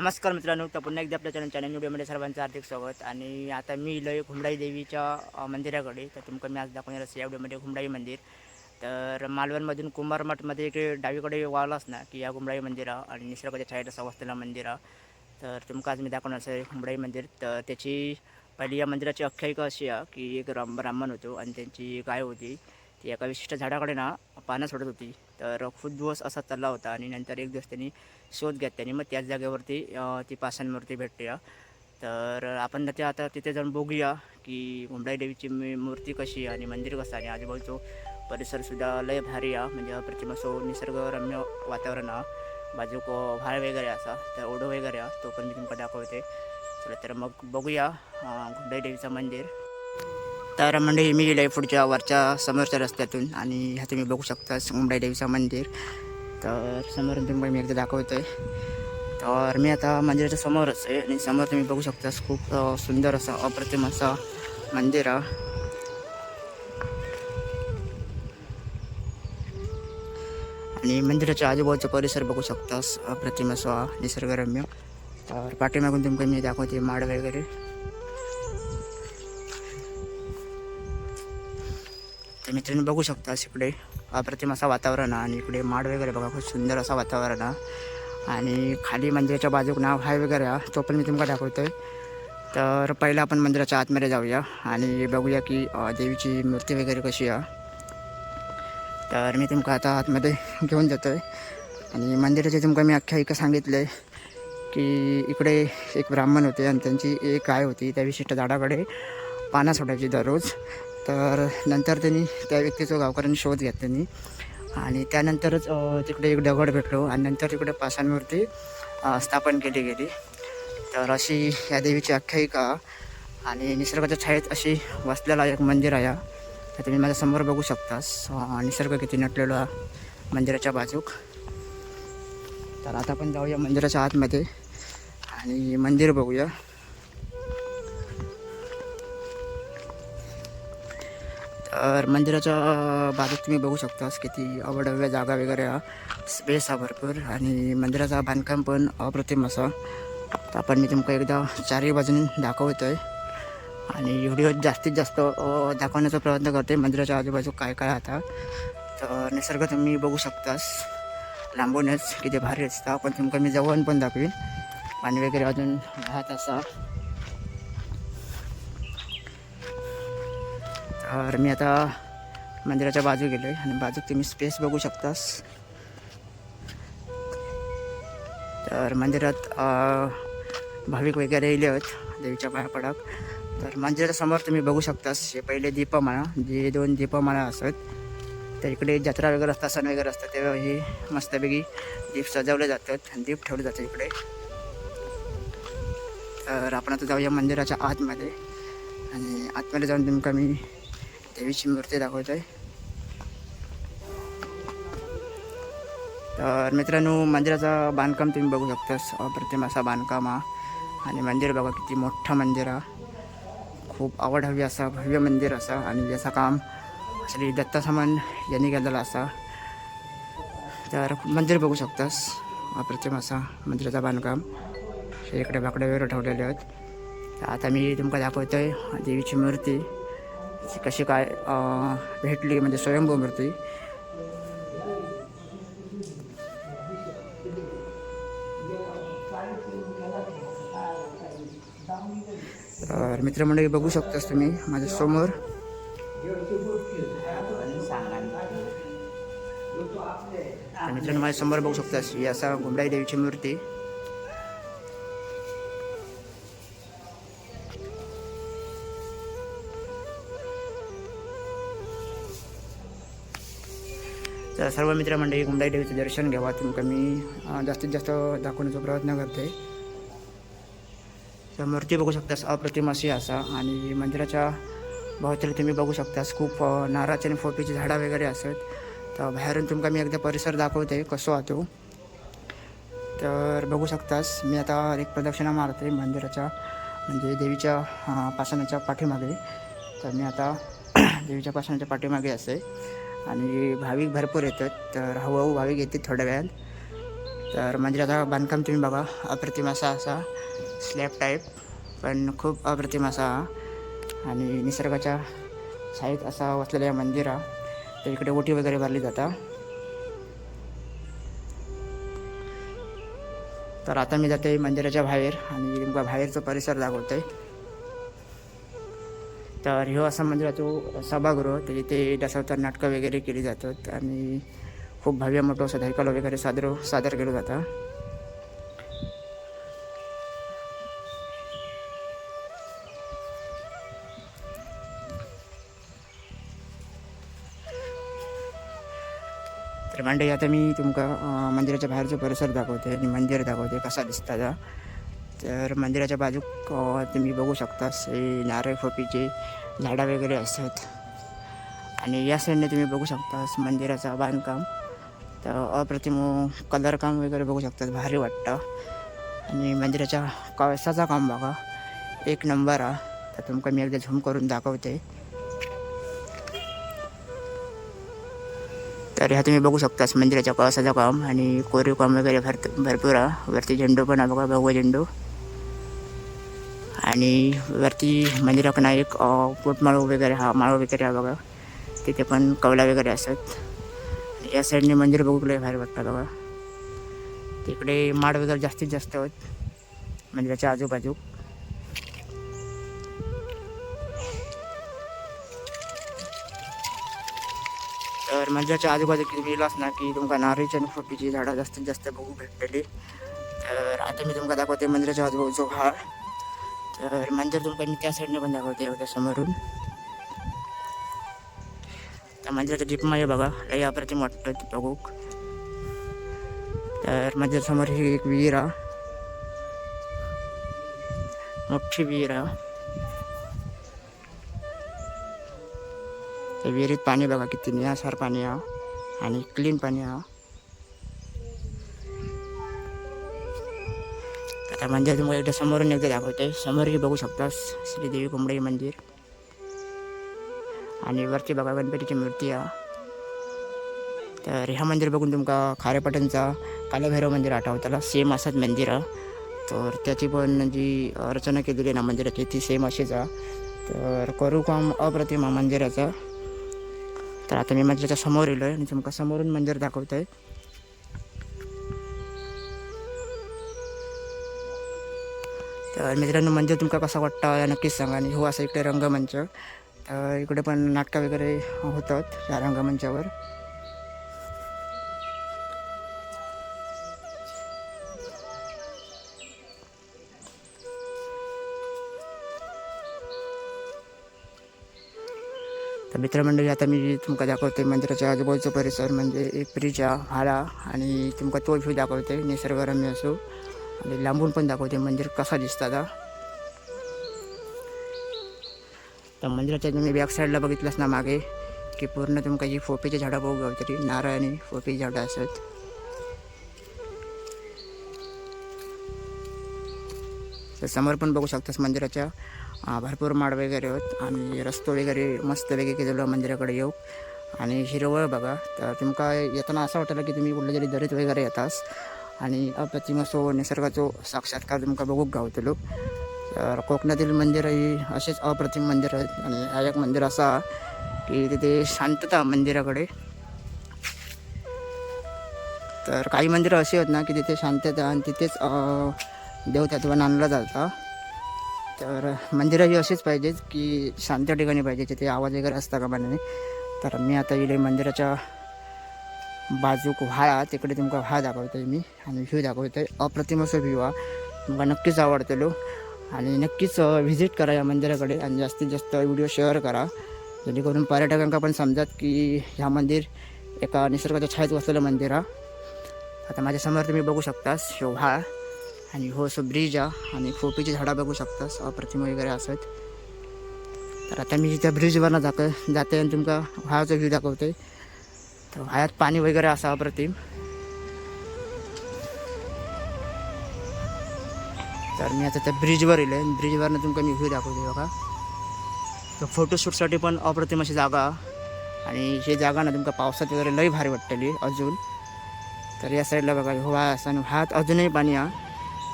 नमस्कार मित्रांनो तर पुन्हा एकदा आपल्या चॅनल चॅनल व्हिडिओमध्ये सर्वांचं हार्दिक स्वागत. आणि आता मी इलोय घुमडाई देवीच्या मंदिराकडे. तर तुमका मी आज दाखवणार असं या व्हिडिओमध्ये घुमडाई मंदिर. तर मालवणमधून कुंभारमठमध्ये इकडे डावीकडे वालाच ना की या घुमडाई मंदिरा आणि निसर्गाच्या छायेत असं वसलेला मंदिरा. तर तुमका आज मी दाखवणार असं घुमडाई मंदिर. तर त्याची पहिली या मंदिराची आख्यायिका अशी आहे की एक राम ब्राह्मण होतो आणि त्यांची गाय होती. ती एका विशिष्ट झाडाकडे ना पानं सोडत होती. तर खूप दिवस असा चालला होता आणि नंतर एक दिवस त्यांनी शोध घेत त्यांनी मग त्याच जागेवरती ती पाषाणमूर्ती मूर्ती भेटते या. तर आपण ते आता तिथे जाऊन बघूया की मुंबई देवीची मी- मूर्ती कशी आहे आणि मंदिर कसं आहे. आणि आजूबाजूचं परिसरसुद्धा लय भारी आहे. म्हणजे अप्रतिम असो निसर्गरम्य वातावरण आहे. बाजूक व्हाळ वगैरे असा तर ओढो वगैरे आहे. तो पण मी तुमका दाखवते. चला तर मग बघूया अ, देवीचं मंदिर. तर म्हणजे मी गेले पुढच्या वरच्या समोरच्या रस्त्यातून आणि ह्या तुम्ही बघू शकता मुंबई देवीचं मंदिर. तर समोरून तुम्ही मी एकदा दाखवतो आहे तर मी आता मंदिराच्या समोरच आहे आणि समोर तुम्ही बघू शकता खूप सुंदर असं अप्रतिम असं मंदिर. आहे आणि मंदिराच्या आजूबाजूचा परिसर बघू शकतास अप्रतिम असा निसर्गरम्य. तर पाठीमागून तुमका मी दाखवते माड वगैरे. तर मित्रांनो बघू शकता इकडे अप्रतिम असा वातावरण आणि इकडे माड वगैरे बघा खूप सुंदर असा वातावरण आहे. आणि खाली मंदिराच्या बाजूक नाव हाय वगैरे आहे तो पण मी तुम्हाला आहे तर पहिलं आपण मंदिराच्या आतमध्ये जाऊया आणि बघूया की देवीची मूर्ती वगैरे कशी आहे. तर मी तुमका आता आतमध्ये घेऊन जातो आहे आणि मंदिराचे तुमका मी आख्यायिका सांगितलं आहे की इकडे एक ब्राह्मण होते आणि त्यांची एक गाय होती त्या विशिष्ट झाडाकडे पानं सोडायची दररोज. तर नंतर त्यांनी त्या व्यक्तीचा गावकऱ्यांनी शोध घेतला त्यांनी. आणि त्यानंतरच तिकडे एक दगड भेटलो आणि नंतर तिकडे पाषाणमूर्ती स्थापन केली गेली. तर अशी या देवीची आख्यायिका आणि निसर्गाच्या छायेत अशी वसलेला एक मंदिर आहे. तर तुम्ही माझ्यासमोर बघू शकतास. निसर्ग किती नटलेला मंदिराच्या बाजूक. तर आता आपण जाऊया मंदिराच्या आतमध्ये आणि मंदिर बघूया. तर मंदिराच्या बाजूत तुम्ही बघू शकतास किती अवडव्य जागा वगैरे आहे. स्पेस आहे भरपूर आणि मंदिराचा बांधकाम पण अप्रतिम असा. तर आपण मी तुमका एकदा चारही बाजूने दाखवतो आहे आणि व्हिडिओ जास्तीत जास्त दाखवण्याचा प्रयत्न करते मंदिराच्या आजूबाजू काय काय आता. तर निसर्ग तुम्ही बघू शकतास. लांबूनच किती भारी असता पण तुमका मी जवळून पण दाखवीन. पाणी वगैरे अजून राहत असा. तर मी आता मंदिराच्या बाजू गेलो आहे आणि बाजूक तुम्ही स्पेस बघू शकतास. तर मंदिरात भाविक वगैरे येले आहेत देवीच्या पाया पडाक. तर मंदिराच्या समोर तुम्ही बघू शकतास हे पहिले दीपमाळा जे दोन दीपमाळा असत तर इकडे जत्रा वगैरे असतात सण वगैरे असतात तेव्हा हे मस्तपैकी दीप सजवले जातात दीप ठेवले जातात इकडे. तर आपण आता जाऊया मंदिराच्या आतमध्ये. आणि आतमध्ये जाऊन तुमका मी देवीची मूर्ती दाखवत आहे तर मित्रांनो मंदिराचं बांधकाम तुम्ही बघू शकतास. अप्रतिम असा बांधकाम हा. आणि मंदिर बघा किती मोठं मंदिर हा. खूप आवड हवी असा भव्य मंदिर असा. आणि याचं काम श्री दत्ता सामान यांनी केलेलं असा. तर मंदिर बघू शकतास. अप्रतिम असा मंदिराचं बांधकाम. हे इकडे बाकडे वगैरे ठेवलेले आहेत. आता मी तुमका दाखवतोय आहे देवीची मूर्ती. कशी काय भेटली म्हणजे स्वयंभू मूर्ती तर मित्रमंडळी बघू शकतास तुम्ही माझ्यासमोर. मित्रांनो माझ्यासमोर बघू शकतास ही असा घुमडाई देवीची मूर्ती. तर सर्व मित्रमंडळी गुंडाई देवीचं दर्शन घ्यावा. तुमका मी जास्तीत जास्त दाखवण्याचा प्रयत्न करते. तर मूर्ती बघू शकतास अप्रतिम अशी असा. आणि मंदिराच्या भोवताली तुम्ही बघू शकतास खूप अं, नारळाची आणि फोटोची झाडं वगैरे असत तर बाहेरून तुमका मी एकदा परिसर दाखवते कसो आतो तर बघू शकतास मी आता एक प्रदक्षिणा मारते मंदिराच्या म्हणजे देवीच्या पासनाच्या पाषाणाच्या पाठीमागे. तर मी आता देवीच्या पाषाणाच्या पाठीमागे असे. आणि भाविक भरपूर येतात तर हळूहळू भाविक येतात थोड्या वेळात. तर म्हणजे मंदिराचा बांधकाम तुम्ही बघा अप्रतिम असा असा स्लॅब टाईप पण खूप अप्रतिम असा. हा. आणि निसर्गाच्या साईत असा वसलेला या मंदिर आहे तर इकडे ओटी वगैरे भरली जातात. तर आता मी जाते मंदिराच्या बाहेर आणि बाहेरचा परिसर दाखवतोय तर ह्यो असा मंदिराचो सभागृह तर इथे दशावतार नाटकं वगैरे केली जातात आणि खूप भव्य मोठं असं धायकल वगैरे सादर सादर केलं जातं. तर मांडे आता मी तुमका मंदिराच्या बाहेरचा परिसर दाखवते आणि मंदिर दाखवते कसा दिसता जा. तर मंदिराच्या बाजूक तुम्ही बघू शकता हे नारळ खोपीचे झाडं वगैरे असतात. आणि या साईडने तुम्ही बघू शकता मंदिराचं बांधकाम. तर अप्रतिम कलर काम वगैरे बघू शकतात भारी वाटतं. आणि मंदिराच्या कळसाचा काम बघा एक नंबर हा. तर तुमका मी एकदा झूम करून दाखवते. तर ह्या तुम्ही बघू शकतास मंदिराच्या कळसाचं काम आणि कोरीव काम वगैरे भरपूर भरपूर आहे वरती झेंडू पण आहे बघा भगवा झेंडू. आणि वरती मंदिराकडनं एक पोटमाळू वगैरे हा माळू वगैरे हा बघा. तिथे पण कवला वगैरे असतात. या साईडने मंदिर बघू लय भारी वाटतं बघा. तिकडे माड वगैरे जास्तीत जास्त आहेत मंदिराच्या आजूबाजू. तर मंदिराच्या आजूबाजू तुम्ही गेलास ना की तुमका नारळीची आणि फोटीची झाडं जास्तीत जास्त बघू भेटलेली. तर आता मी तुमका दाखवते मंदिराच्या आजूबाजूचा हा तर मंदिर तुमका मी त्या साईडने पण दाखवते एवढ्या समोरून. त्या मंदिराच्या जीपमाये बघा लई अप्रतिम वाटतं ते बघू. तर मंदिर समोर ही एक विहीर आहे. मोठी विहीर आहे. त्या विहिरीत पाणी बघा किती निळासार पाणी आहे आणि क्लीन पाणी आहे. मंदिर तुम्हाला एकदा समोरून एकदा दाखवते समोरही बघू शकता श्रीदेवी कोंबडी मंदिर आणि वरती बघा गणपतीची मूर्ती आहे तर ह्या मंदिर बघून तुमका खारेपाटणचा कालभैरव मंदिर आठवताला सेम असंच मंदिर आहे तर त्याची पण जी रचना केलेली आहे ना मंदिराची ती सेम अशीच आहे तर करू काम अप्रतिमा मंदिराचा मंदिराचं तर आता मी मंदिराच्या समोर येलो आहे आणि तुमका समोरून मंदिर दाखवत आहे तर मित्रांनो मंदिर तुमका कसा वाटतं? या नक्कीच सांगा. आणि हो असं इकडे रंगमंच. तर इकडे पण नाटकं वगैरे होतात या रंगमंचावर. तर मित्रमंडळी आता मी तुमका दाखवते मंदिराच्या आजूबाजूचा परिसर म्हणजे एक ब्रिज हा आणि तुमका तो व्ह्यू दाखवते निसर्गरम्य असो. आणि लांबून पण दाखवते मंदिर कसा दिसता आता. तर मंदिराच्या तुम्ही बॅक साईडला बघितलंस ना मागे की पूर्ण तुमका जी फोपीची झाडं बघू गावतरी नारळ आणि फोपीची झाडं असत. तर समोर पण बघू शकतास मंदिराच्या भरपूर माड वगैरे होत आणि रस्तो वगैरे मस्त वेगळे केलेलो मंदिराकडे येऊ. आणि हिरवळ बघा. तर तुमका येताना असं वाटलं की तुम्ही कुठल्या तरी दरीत वगैरे येतास. आणि अप्रतिम असो निसर्गाचो साक्षात्कार तुमका बघूक गावतलो. तर कोकणातील मंदिर ही असेच अप्रतिम मंदिर आहेत आणि हा एक मंदिर असा की तिथे शांतता मंदिराकडे. तर काही मंदिरं अशी आहेत ना की तिथे शांतता आणि तिथेच अं, देवतत्व जातं तर मंदिरं ही अशीच पाहिजेत की शांत ठिकाणी पाहिजे तिथे आवाज वगैरे असता का म्हणे तर मी आता इले मंदिराच्या बाजूक व्हाळा तिकडे तुमका व्हाळ दाखवतोय मी आणि व्ह्यू दाखवतोय. अप्रतिम असं व्ह्यू हा. तुमका नक्कीच आवडतलो. आणि नक्कीच व्हिजिट करा या मंदिराकडे आणि जास्तीत जास्त व्हिडिओ शेअर करा. जेणेकरून पर्यटकांका पण समजात की ह्या मंदिर एका निसर्गाच्या छायेत बसलेलं मंदिर हा. आता माझ्यासमोर तुम्ही बघू शकता शोभा आणि हो असं ब्रिज हा आणि खोपीची झाडं बघू शकतास अप्रतिम वगैरे असत तर आता मी त्या ब्रिजवरनं जाक जाते आणि तुमका व्हाळाचा व्ह्यू दाखवते तर हयात पाणी वगैरे असा अप्रतिम तर मी आता त्या ब्रिजवर येलो आहे ब्रिजवरनं तुमका मी व्ह्यू दाखवते बघा. तर फोटोशूटसाठी पण अप्रतिम अशी जागा. आणि ही जागा ना तुमका पावसात वगैरे लई भारी वाटतली अजून. तर या साईडला बघा हो असा वाहत अजूनही पाणी हा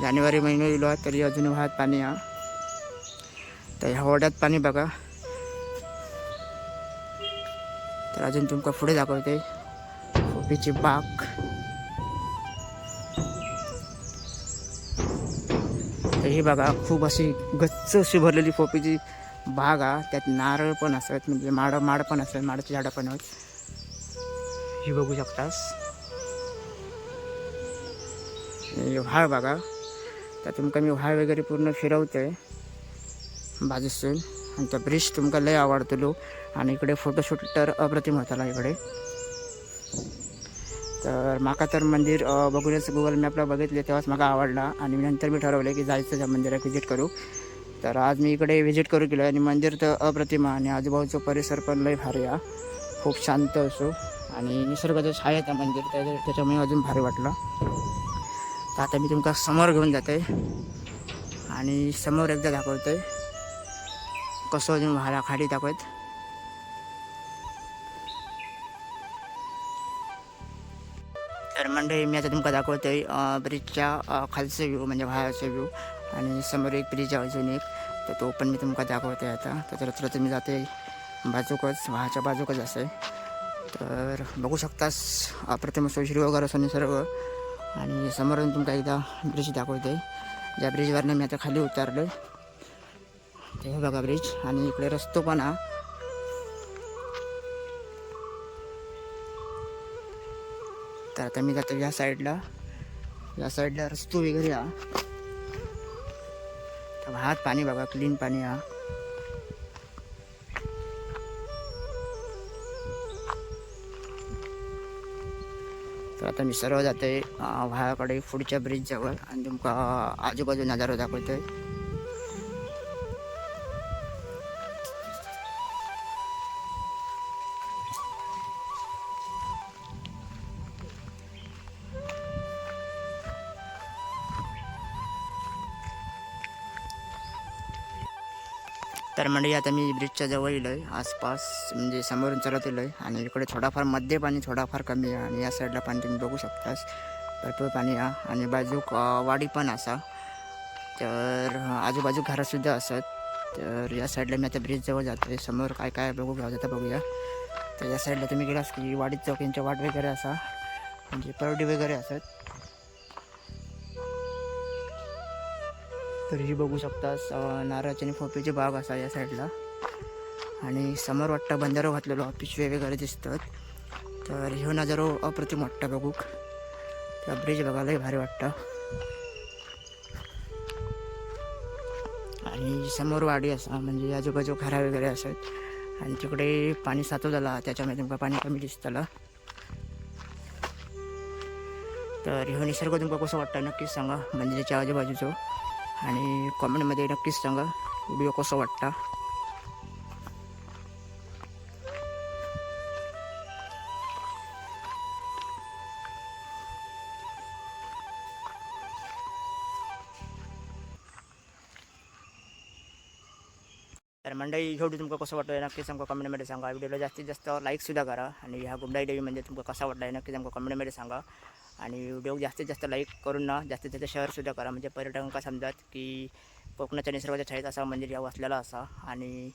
जानेवारी महिना येलो तरी अजूनही वाहत पाणी हा तर ह्या ओढ्यात पाणी बघा. तर अजून तुमका पुढे दाखवते. फोपीची बाग. तर ही बघा खूप अशी गच्च अशी भरलेली पोपीची बाग हा. त्यात नारळ पण असत म्हणजे माड माड पण असत माडाची झाडं पण आहेत. ही बघू शकतास. व्हाळ बघा. तर तुमका मी व्हाळ वगैरे पूर्ण फिरवते. बाजूसून आणि तो ब्रिज तुमका लय आवडतलो. आणि इकडे फोटोशूट तर अप्रतिम होताला इकडे. तर माका तर मंदिर बघूनच गुगल मॅपला बघितले तेव्हाच मला आवडला. आणि नंतर मी ठरवलं की जायचं त्या मंदिरात व्हिजिट करू. तर आज मी इकडे व्हिजिट करू गेलो आणि मंदिर तर अप्रतिम आहे आणि आजूबाजूचा परिसर पण लय भारी आहे. खूप शांत असो. आणि निसर्गाचं छाया आहे त्या मंदिर. त्या- त्याच्यामुळे अजून भारी वाटलं. तर आता मी तुमका समोर घेऊन जाते. आणि समोर एकदा दाखवतो. आहे कसं अजून व्हायला खाली दाखवत. तर मंडळी मी आता तुमका दाखवतोय ब्रिजच्या खालचा खालचं व्ह्यू म्हणजे व्हायचा व्ह्यू आणि समोर एक ब्रिज आहे अजून एक. तर तो पण मी तुमका दाखवतोय आता. तर तर तुम्ही जाते बाजूकच व्हाच्या बाजूकच असे तर बघू शकतास अप्रतिम असो वगैरे असो निसर्ग आणि समोरून तुमका एकदा ब्रिज दाखवते ज्या ब्रिजवरनं मी आता खाली उतरलो ते हे बघा ब्रिज आणि इकडे रस्तो पण हा. तर आता मी जातो या साईडला या साईडला रस्तो वगैरे हा. तर पाणी बघा क्लीन पाणी हा. तर आता मी सर्व जाते व्हायाकडे पुढच्या ब्रिज जवळ आणि तुमका आजूबाजू नजारा दाखवतोय. तर म्हणजे आता मी ब्रिजच्या जवळ येलो आहे आसपास म्हणजे समोरून चालत येलो आहे आणि इकडे थोडाफारमध्ये पाणी थोडाफार कमी आहे आणि या साईडला पाणी तुम्ही बघू शकतास. भरपूर पाणी आहे आणि बाजूक वाडी पण असा. तर आजूबाजू घरंसुद्धा असत. तर या साईडला मी आता ब्रिजजवळ जातो आहे समोर काय काय बघू घ्यावं जातं बघूया. तर या साईडला तुम्ही गेलास की वाडीत चौकींच्या वाट वगैरे असा म्हणजे परडी वगैरे असत. तर ही बघू शकतास. अं, नारळाची आणि फोपीची बाग असा या साईडला. आणि समोर वाटतं बंदारो घातलेलो पिशवे वगैरे दिसतात. तर ह्यो नजारो अप्रतिम वाटतं बघूक. त्या ब्रिज बघायलाही भारी वाटतं. आणि समोर वाडी असा म्हणजे आजूबाजू घरा वगैरे असत. आणि तिकडे पाणी साचवलेला त्याच्यामुळे तुमका पाणी कमी दिसतलं. तर ह्यो निसर्ग तुमका कसं वाटतं नक्कीच सांगा मंदिराच्या आजूबाजूचं. आणि कॉमेंटमध्ये नक्कीच सांगा. व्हिडिओ कसा वाटता तर मंडळी ह्यो व्हिडिओ तुमका कसं वाटलं नक्कीच सांगा कमेंटमध्ये सांगा. व्हिडिओला जास्तीत जास्त लाईकसुद्धा करा. आणि ह्या गुंडाई देवी म्हणजे तुमका कसा वाटला नक्कीच आमका कमेंटमध्ये सांगा. आणि व्हिडिओ जास्तीत जास्त लाईक करून ना जास्तीत जास्त शेअरसुद्धा करा. म्हणजे पर्यटकांका समजात की कोकणाच्या निसर्गाच्या छळीत असा मंदिर या वसलेला असा आणि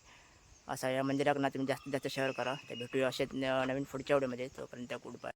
असा या मंदिराकडनं तुम्ही जास्तीत जास्त शेअर करा. तर भेटूया असे न- नवीन पुढच्या व्हिडिओमध्ये तोपर्यंत गुड बाय